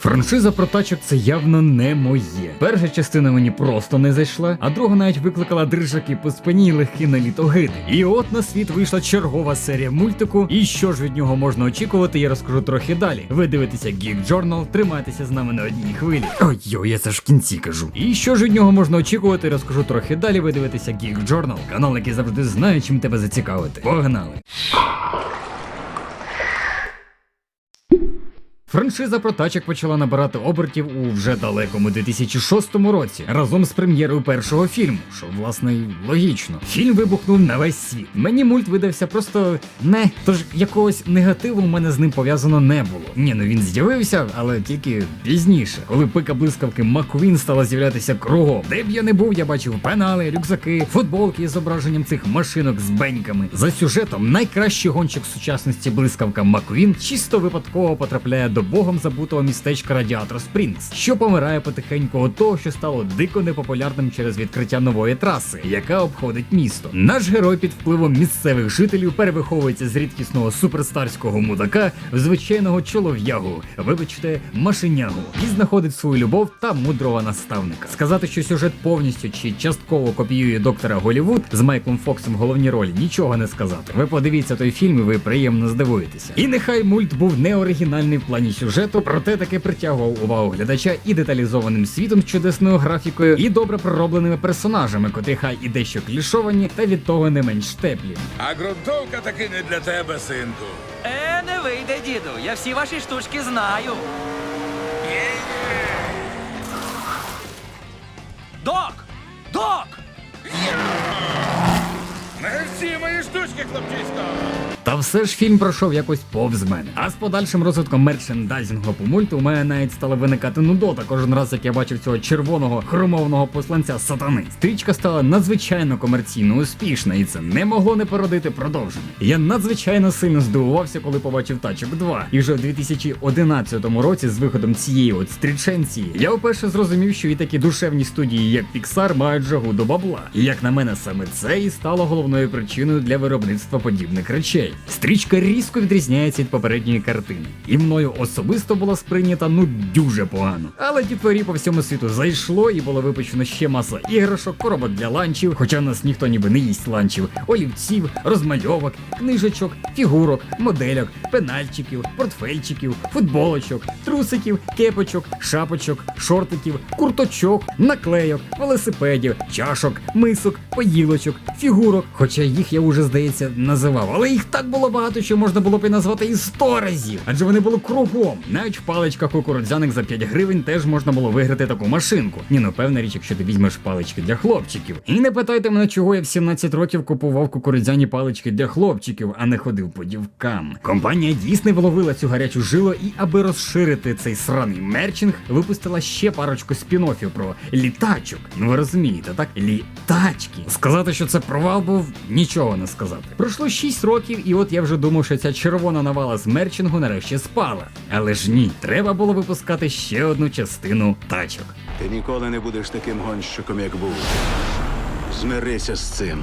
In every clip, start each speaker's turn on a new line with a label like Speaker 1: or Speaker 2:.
Speaker 1: Франшиза про тачок це явно не моє. Перша частина мені просто не зайшла, а друга навіть викликала дрижаки по спині і легкі наліт огиди. І от на світ вийшла чергова серія мультику. І що ж від нього можна очікувати, я розкажу трохи далі. Ви дивитеся Geek Journal, тримайтеся з нами на одній хвилі. Ой, йо, я це ж в кінці кажу. І що ж від нього можна очікувати, розкажу трохи далі. Ви дивитеся Geek Journal, канал, який завжди знає, чим тебе зацікавити. Погнали! Франшиза про тачок почала набирати обертів у вже далекому 2006 році разом з прем'єрою першого фільму, що власне логічно. Фільм вибухнув на весь світ. Мені мульт видався просто не, тож якогось негативу в мене з ним пов'язано не було. Ні, ну він з'явився, але тільки пізніше, коли пика блискавки Маквін стала з'являтися кругом. Де б я не був, я бачив пенали, рюкзаки, футболки з зображенням цих машинок з беньками. За сюжетом найкращий гонщик сучасності блискавка Маквін чисто випадково потрапляє до богом забутого містечка Радіатор Спрінгс, що помирає потихеньку від того, що стало дико непопулярним через відкриття нової траси, яка обходить місто. Наш герой під впливом місцевих жителів перевиховується з рідкісного суперстарського мудака в звичайного чолов'ягу, вибачте, машинягу, і знаходить свою любов та мудрого наставника. Сказати, що сюжет повністю чи частково копіює доктора Голівуд з Майклом Фоксом в головній ролі, нічого не сказати. Ви подивіться той фільм, і ви приємно здивуєтеся. І нехай мульт був не оригінальний в плані сюжету, проте таки притягував увагу глядача і деталізованим світом з чудесною графікою, і добре проробленими персонажами, котрі хай і дещо клішовані, та від того не менш теплі.
Speaker 2: А ґрунтовка таки не для тебе, синку.
Speaker 3: Е, не вийде, діду. Я всі ваші штучки знаю. Док! Док!
Speaker 2: Не всі мої штучки, хлопчисько.
Speaker 1: Та все ж фільм пройшов якось повз мене. А з подальшим розвитком мерчендайзингу по мульту у мене навіть стала виникати нудота кожен раз, як я бачив цього червоного хромовного посланця сатани. Стрічка стала надзвичайно комерційно успішна, і це не могло не породити продовження. Я надзвичайно сильно здивувався, коли побачив тачок 2. І вже в 2011 році, з виходом цієї от стріченції, я вперше зрозумів, що і такі душевні студії, як Pixar, мають жагу до бабла. І як на мене, саме це і стало головною причиною для виробництва подібних речей. Стрічка різко відрізняється від попередньої картини, і мною особисто була сприйнята ну дуже погано. Але дітворі по всьому світу зайшло і було випущено ще маса іграшок, коробок для ланчів, хоча в нас ніхто ніби не їсть ланчів, олівців, розмальовок, книжечок, фігурок, модельок, пенальчиків, портфельчиків, футболочок, трусиків, кепочок, шапочок, шортиків, курточок, наклейок, велосипедів, чашок, мисок, поїлочок, фігурок. Хоча їх я уже здається називав, але їх так було багато, що можна було б і назвати і 100 разів, адже вони були кругом. Навіть в паличках кукурудзяник за 5 гривень теж можна було виграти таку машинку. Ні, ну певна річ, якщо ти візьмеш палички для хлопчиків. І не питайте мене, чого я в 17 років купував кукурудзяні палички для хлопчиків, а не ходив по дівкам. Компанія дійсно вловила цю гарячу жилу і, аби розширити цей сраний мерчинг, випустила ще парочку спін-оффів про літачок. Ну ви розумієте, так? Літачки. Сказати, що це провал був, нічого не сказати. Пройшло 6 років, і от я вже думав, що ця червона навала з мерчингу нарешті спала. Але ж ні, треба було випускати ще одну частину тачок.
Speaker 4: Ти ніколи не будеш таким гонщиком, як був. Змирися з цим.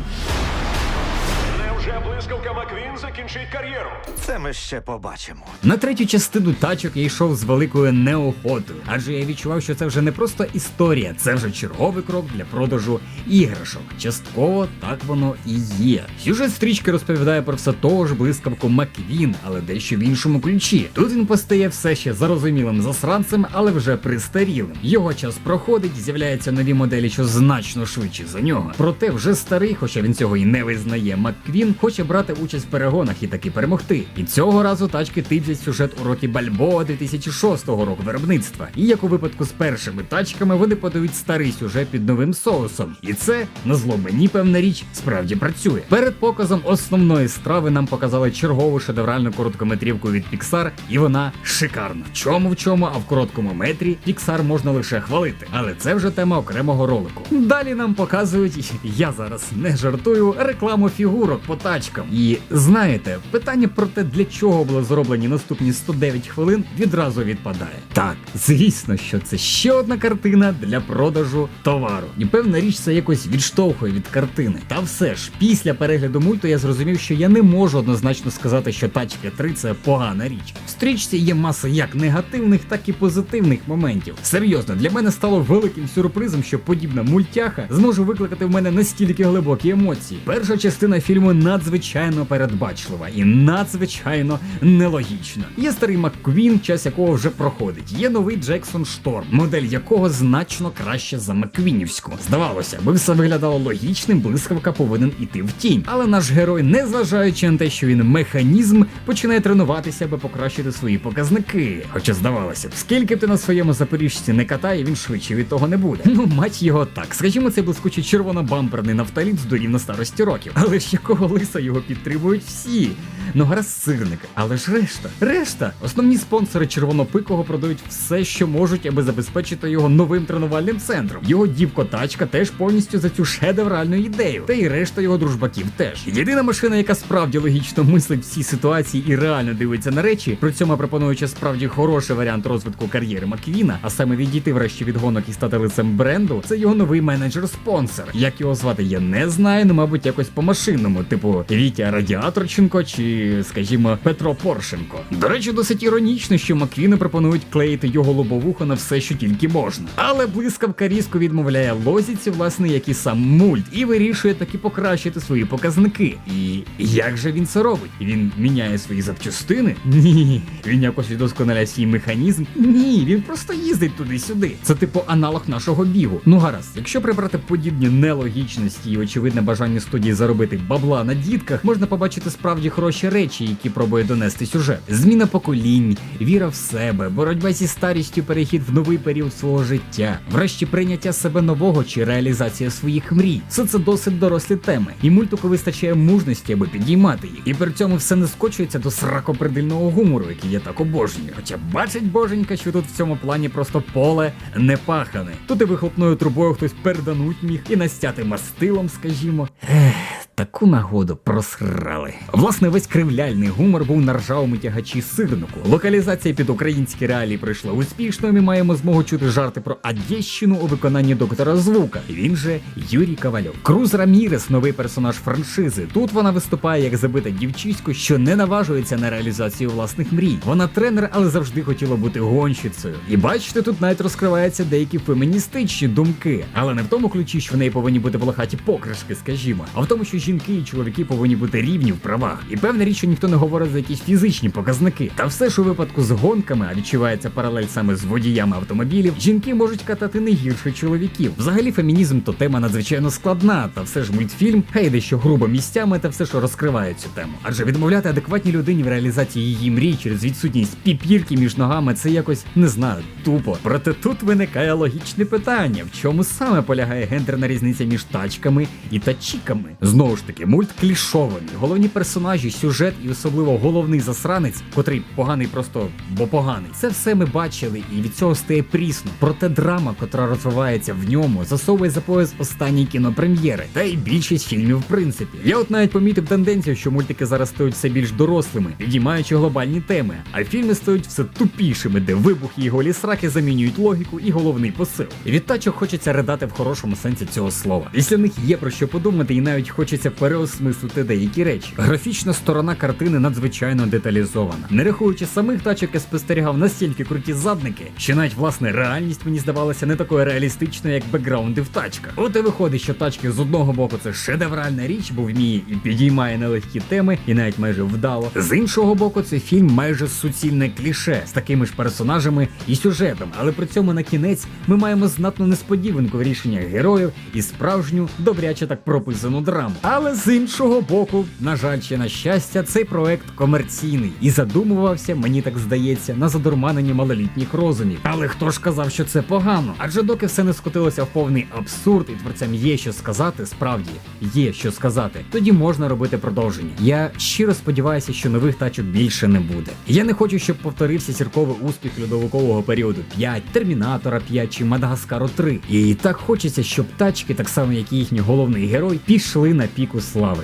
Speaker 5: Невже блискавка Маквін закінчить кар'єру?
Speaker 6: Це ми ще побачимо.
Speaker 1: На третю частину тачок я йшов з великою неохотою, адже я відчував, що це вже не просто історія, це вже черговий крок для продажу іграшок. Частково так воно і є. Сюжет стрічки розповідає про все того ж блискавку Маквін, але дещо в іншому ключі. Тут він постає все ще зарозумілим засранцем, але вже престарілим. Його час проходить, з'являються нові моделі, що значно швидше за нього. Проте вже старий, хоча він цього і не визнає. Макквін хоче брати участь в перегонах і таки перемогти. І цього разу тачки типлять сюжет у рокі Бальбоа 2006 року виробництва. І як у випадку з першими тачками, вони подають старий сюжет під новим соусом. І це на зло мені певна річ справді працює. Перед показом основної страви нам показали чергову шедевральну короткометрівку від Pixar, і вона шикарна. В чому в чому, а в короткому метрі Pixar можна лише хвалити. Але це вже тема окремого ролику. Далі нам показують, я зараз не жартую, рекламу фігурок по тачкам. І знаєте, питання про те, для чого були зроблені наступні 109 хвилин, відразу відпадає. Так, звісно, що це ще одна картина для продажу товару. І певна річ це якось відштовхує від картини. Та все ж, після перегляду мульту я зрозумів, що я не можу однозначно сказати, що тачки 3 це погана річ. В стрічці є маса як негативних, так і позитивних моментів. Серйозно, для мене стало великим сюрпризом, що подібна мультяха зможе викликати в мене настільки глибокі емоції. Перша частина фільму надзвичайно передбачлива і надзвичайно нелогічна. Є старий Макквін, час якого вже проходить. Є новий Джексон Шторм, модель якого значно краще за Макквінівську. Здавалося, би все виглядало логічним, блискавка повинен іти в тінь. Але наш герой, незважаючи на те, що він механізм, починає тренуватися, аби покращити свої показники. Хоча здавалося б, скільки ти на своєму запоріжці не катає, він швидше від того не буде. Ну, мать його так. Скажімо, цей блискучий червоно-бамперний нафталіт здурів на старості років. Але ж якого лиса його підтримують всі. Ну, гаразд сирник, але ж решта, решта. Основні спонсори червонопикого продають все, що можуть, аби забезпечити його новим тренувальним центром. Його дівко тачка теж повністю за цю шедевральну ідею. Та й решта його дружбаків теж. Єдина машина, яка справді логічно мислить в цій ситуації і реально дивиться на речі, при цьому пропонуючи справді хороший варіант розвитку кар'єри Маквіна, а саме відійти врешті від гонок і стати лицем бренду, це його новий менеджер-спонсор. Як його звати, я не знаю, ну мабуть, якось по машинному, типу Вітя Радіаторченко чи, скажімо, Петро Поршенко. До речі, досить іронічно, що Маквіну пропонують клеїти його лобовуху на все, що тільки можна. Але блискавка різко відмовляє лозіці, власне, як і сам мульт, і вирішує таки покращити свої показники. І як же він це робить? Він міняє свої запчастини? Ні. Він якось відосконаляє свій механізм? Ні, він просто їздить туди-сюди. Це типу аналог нашого бігу. Ну гаразд, якщо прибрати подібні нелогічності і очевидне бажання студії заробити бабла на дітках, можна побачити справді хороші речі, які пробує донести сюжет. Зміна поколінь, віра в себе, боротьба зі старістю, перехід в новий період свого життя, врешті прийняття себе нового чи реалізація своїх мрій. Все це досить дорослі теми, і мультику вистачає мужності, аби підіймати їх. І при цьому все не скочується до сракопридильного гумору, який я так обожнюю. Хоча бачить боженька, що тут в цьому плані просто поле не пахане. Тут і вихлопною трубою хтось пердануть міг, і настяти мастилом, скажімо. Ех. Таку нагоду просрали. Власне, весь кривляльний гумор був на ржавому тягачі сирнику. Локалізація під українські реалії пройшла успішно. Ми маємо змогу чути жарти про Одещину у виконанні доктора Звука. Він же Юрій Ковальов. Круз Рамірес, новий персонаж франшизи. Тут вона виступає як забита дівчисько, що не наважується на реалізацію власних мрій. Вона тренер, але завжди хотіла бути гонщицею. І бачите, тут навіть розкриваються деякі феміністичні думки, але не в тому ключі, що в неї повинні бути волохаті покришки, скажімо, а в тому, що жінки і чоловіки повинні бути рівні в правах. І певна річ, що ніхто не говорить за якісь фізичні показники. Та все ж у випадку з гонками, а відчувається паралель саме з водіями автомобілів, жінки можуть катати не гірше чоловіків. Взагалі, фемінізм то тема надзвичайно складна, та все ж мультфільм, хай дещо грубо місцями та все, що розкриває цю тему. Адже відмовляти адекватній людині в реалізації її мрій через відсутність піпірки між ногами, це якось не знаю, тупо. Проте тут виникає логічне питання: в чому саме полягає гендерна різниця між тачками і тачіками? Знову ж таки, мульт клішований. Головні персонажі, сюжет і особливо головний засранець, котрий поганий просто бо поганий. Це все ми бачили, і від цього стає прісно. Проте драма, котра розвивається в ньому, засовує за пояс останні кінопрем'єри, та й більшість фільмів, в принципі. Я от навіть помітив тенденцію, що мультики зараз стають все більш дорослими, підіймаючи глобальні теми, а фільми стають все тупішими, де вибухи і голі сраки замінюють логіку і головний посил. І від хочеться ридати в хорошому сенсі цього слова. Після них є про що подумати, і навіть хочеться переосмислити деякі речі. Графічна сторона картини надзвичайно деталізована. Не рахуючи самих тачок, я спостерігав настільки круті задники, що навіть власне реальність мені здавалася не такою реалістичною, як бекграунди в тачках. От і виходить, що тачки з одного боку це шедевральна річ, бо вміє і підіймає нелегкі теми, і навіть майже вдало. З іншого боку, це фільм майже суцільне кліше з такими ж персонажами і сюжетом, але при цьому на кінець ми маємо знатну несподіванку в рішеннях героїв і справжню добряче так прописану драму. Але з іншого боку, на жаль, чи на щастя, цей проект комерційний і задумувався, мені так здається, на задурманенні малолітніх розумів. Але хто ж казав, що це погано? Адже доки все не скотилося в повний абсурд, і творцям є що сказати, справді є що сказати, тоді можна робити продовження. Я щиро сподіваюся, що нових тачок більше не буде. Я не хочу, щоб повторився зірковий успіх льодовикового періоду 5, Термінатора 5 чи Мадагаскару 3. І так хочеться, щоб тачки, так само як і їхній головний герой, пішли на піку слави.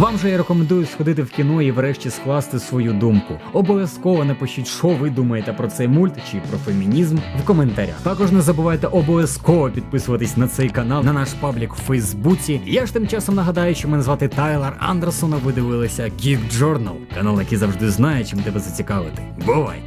Speaker 1: Вам же я рекомендую сходити в кіно і врешті скласти свою думку. Обов'язково напишіть, що ви думаєте про цей мульт чи про фемінізм в коментарях. Також не забувайте обов'язково підписуватись на цей канал, на наш паблік в Фейсбуці. Я ж тим часом нагадаю, що мене звати Тайлер Андерсон, а ви дивилися Geek Journal, канал, який завжди знає, чим тебе зацікавити. Бувай!